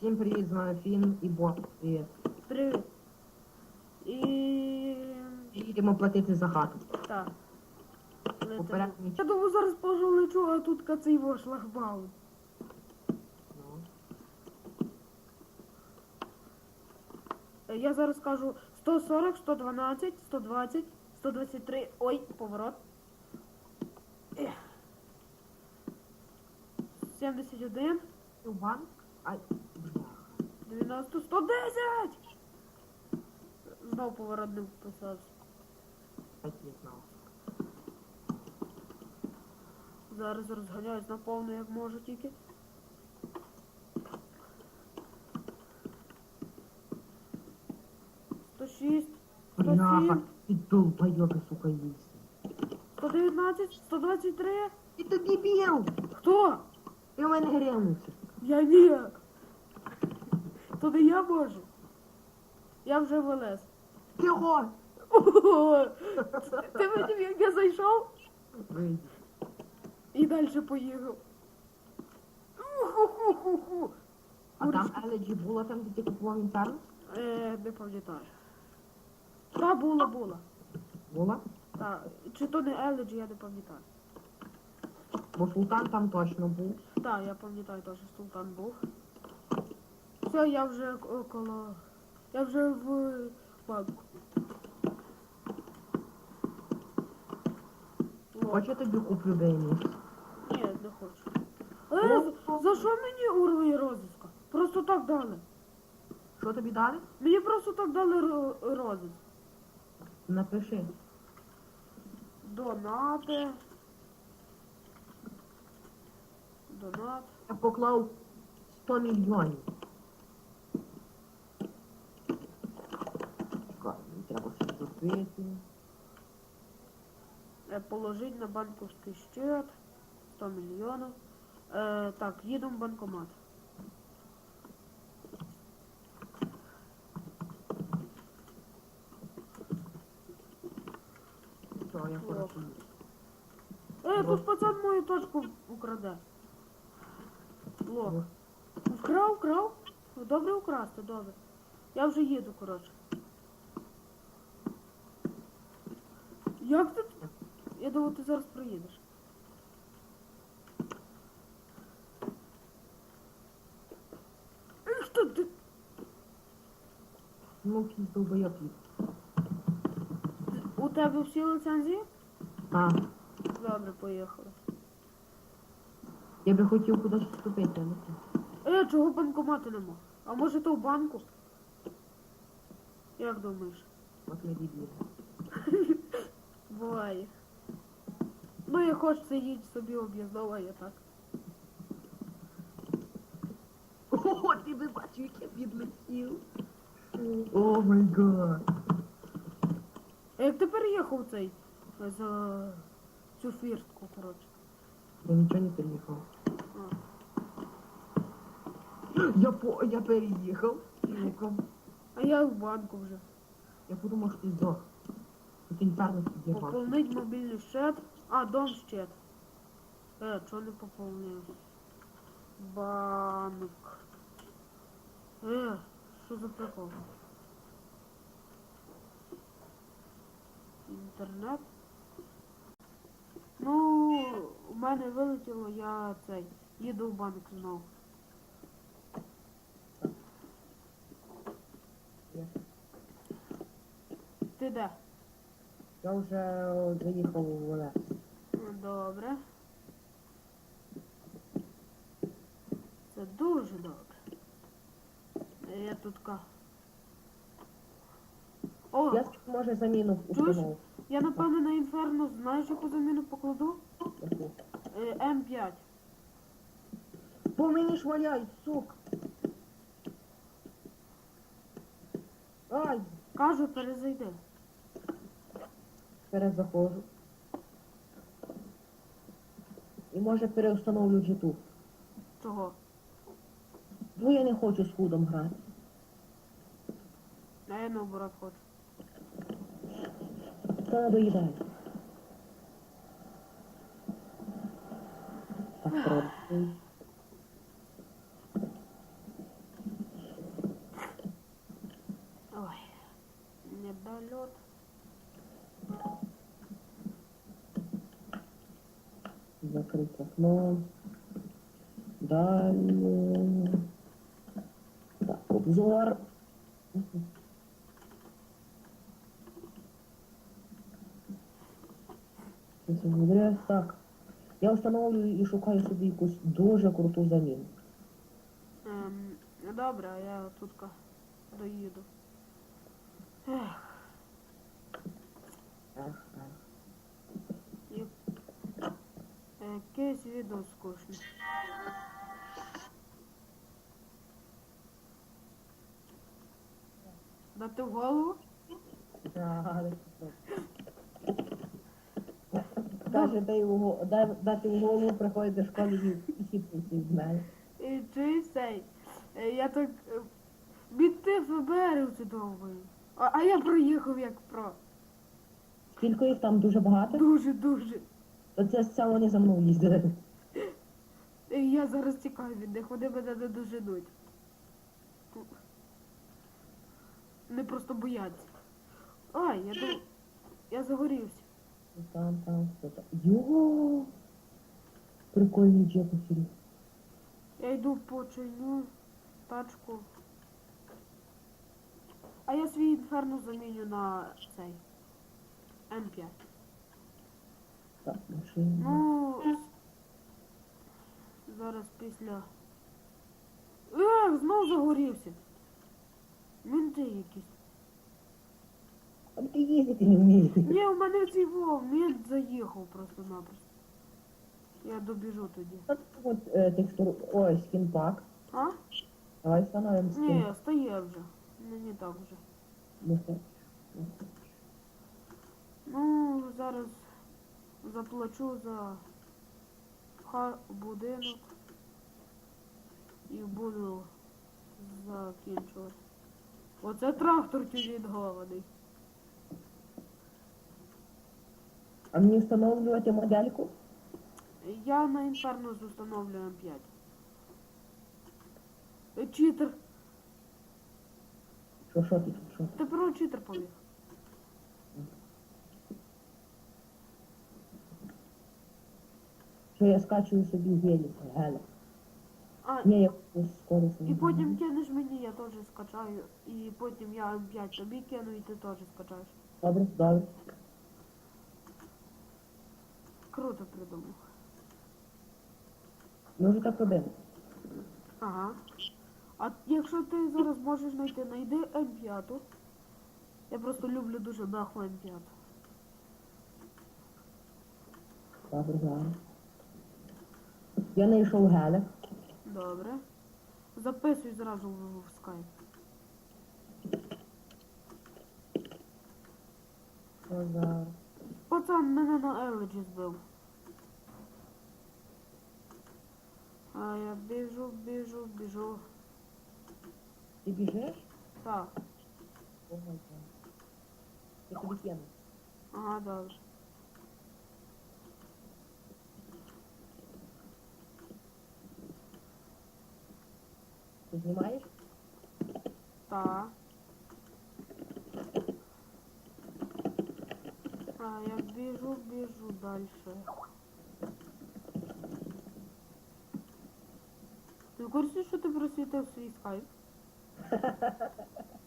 Всім привіт, з вами Фін і Боб. Привіт. Привіт. І. Їдемо платити за хату. Так. Попередній Я думаю, зараз пожалечу, а тут цей ваш шлагбаум. Ну. Я зараз кажу 140, 112, 120, 123. Ой, поворот. Ех. 71, У банк? Ай. 90, 110! Знов поворот не вписався. Зараз розганяюсь на повну, як можу тільки. Сто шість, сто сім, ти долбойоби, сука, їсти. сто дев'ятнадцять, сто двадцять три. Ти то дебіл! Хто? Ти у мене грянувся. Я ні. То не я можу. Я вже вилез. Чого? Ого! Ти видів, як я зайшов і далі поїхав. А там Еледжі була там, де ти купував інтернет? Е, не пам'ятаю. Та була, була. Була? Та, чи то не Еледжі, я не пам'ятаю. Бо султан там точно був. Так, я пам'ятаю теж, султан був. Все, я вже к- коло. Я вже в банку. О, Хоч я тобі куплю Бейміс. ні, не хочу. Е, за- що мені уровень розвитку? Просто так дали. Що тобі дали? Мені просто так дали ро- розвиток. Напиши. Донати. Донат. Я поклав 100 мільйонів. Чекай, мені треба щось зробити. Е, Положить на банковський щит 100 мільйонів. Е, так, їдемо в банкомат. Все, я хочу. Е, тут пацан мою точку украде. Лох. Вкрав, вкрав. Добре украсти, добре. Я вже їду, коротше. Як ти? Я думаю, ти зараз проїдеш. Ех, ти. Ну, якийсь долбойок їх. У тебе всі лицензії? А, Добре, поїхали. я би хотів кудись вступити, але це. Е, чого банкомату нема? А може то в банку? Як думаєш? От не. Буває. Ну, як хочеться їдь собі об'їздова, я так. О, ти би бачив, як я підлетів. О май гад. А як ти переїхав цей за цю фіртку, коротше? Я нічого не переїхав. А. Я по я переїхав. А я в банку вже. Я подумав, що ти здох. Інтернет підірвав. Поповнить мобільний щит. А, дом щит. Е, чого не поповнив? Банк. Е, що за прикол? Інтернет. Ну, у мене вилетіло, я цей. Їду в банк знову. Ти де? Я вже заїхав у Олес. Добре. Це дуже добре. Я тут ка. О, Я може заміну Чуєш? установив. я напевно на інферно знаєш, яку заміну покладу? Яку? Е, М5. По мені ж валяють, сука. Ай, Кажу, перезайди. Перезаходжу. І може переустановлю джиту. Чого? Ну я не хочу з худом грати. А я наоборот хочу. Це надоїдає. Так, пробуй. Закрыть окно. Далее. Так, обзор. Це все добре. Так. Я встановлюю і шукаю собі якусь дуже круту заміну. Ем, добре, а я тут доїду. Ех, Ах, Якесь відео скучне. Дати в голову? Каже, дай в го- дай- дати в голову приходить до школи і від мене. І чи цей? Е, Я так е, біти ФБР довгою. А, а я проїхав як про. Скільки їх там дуже багато? Дуже дуже. То це це вони за мною їздили. Я зараз тікаю від них, вони мене не доженуть. Вони просто бояться. Ай, я дум... Я загорівся. Там, там, хто там. Йо! Прикольний джек ефірі. Я йду по чайну тачку. А я свій інферно заміню на цей. М5. Так, машина. Ну, зараз після. Ех, знов загорівся. Мінти якісь. А ти їздити не вмієш. Ні, у мене цей вов, мент заїхав просто-напросто. Я добіжу тоді. От, от е, текстур... Ой, скінпак. А? Давай встановимо скін. Ні, стає вже. Мені так вже. Ну, все. Ну, зараз заплачу за будинок і буду закінчувати. Оце трактор тюнінгований. А мені встановлювати модельку? Я на інферно установлю М5. Е, Читер. Що, що ти, що? ти? Тепер читер побіг. Що я скачую собі гелік, гелік. А, я скоро собі. і потім кинеш мені, я теж скачаю. І потім я М5 тобі кину, і ти теж скачаєш. Добре, добре. Круто придумав. Ми вже так робимо. Ага. А якщо ти зараз можеш знайти, знайди М5. Я просто люблю дуже нахуй М5. Добре, зараз. Я знайшов гелик. Добре. Записуй зразу в, в скайп. Зараз? Пацан мене на Еледжі збив. А я біжу, біжу, біжу. Ти біжиш? Так. Ого. Я тобі кину. Ага, добре. Ти знімаєш? Так. А я біжу, біжу далі. Ти в курсі, що ти просвітив свій скайп?